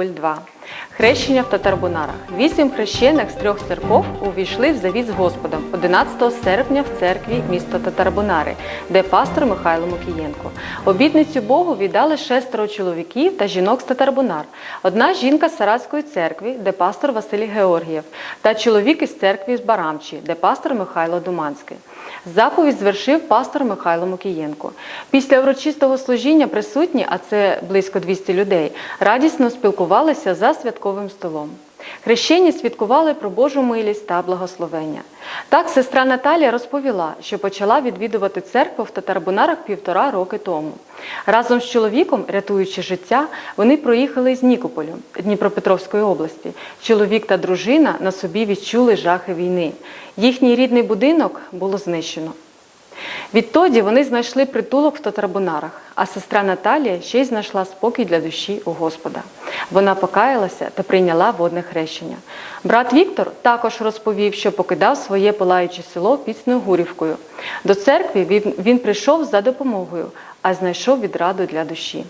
2. Хрещення в Татарбунарах. Вісім хрещених з трьох церков увійшли в завіт з Господом 11 серпня в церкві міста Татарбунари, де пастор Михайло Мокієнко. Обітницю Богу віддали шестеро чоловіків та жінок з Татарбунар. Одна жінка з Саратської церкви, де пастор Василій Георгієв, та чоловік із церкви з Барамчі, де пастор Михайло Думанський. Заповідь звершив пастор Михайло Мокієнко. Після урочистого служіння присутні, а це близько 200 людей, радісно спілкувалися за святковим столом. Хрещені свідкували про Божу милість та благословення. Так, сестра Наталія розповіла, що почала відвідувати церкву в Татарбунарах півтора роки тому. Разом з чоловіком, рятуючи життя, вони проїхали з Нікополю Дніпропетровської області. Чоловік та дружина на собі відчули жахи війни. Їхній рідний будинок було знищено. Відтоді вони знайшли притулок в Татарбунарах, а сестра Наталія ще й знайшла спокій для душі у Господа. Вона покаялася та прийняла водне хрещення. Брат Віктор також розповів, що покидав своє палаюче село під Снегурівкою. До церкви він, прийшов за допомогою, а знайшов відраду для душі.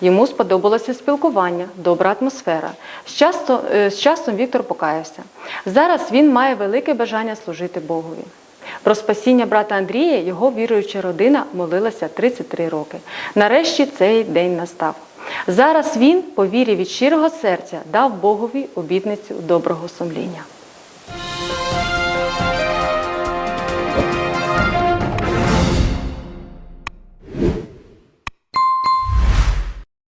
Йому сподобалося спілкування, добра атмосфера. З, часто, е, з часом Віктор покаявся. Зараз він має велике бажання служити Богові. Про спасіння брата Андрія його віруюча родина молилася 33 роки. Нарешті цей день настав. Зараз він, по вірі від щирого серця, дав Богові обітницю доброго сумління.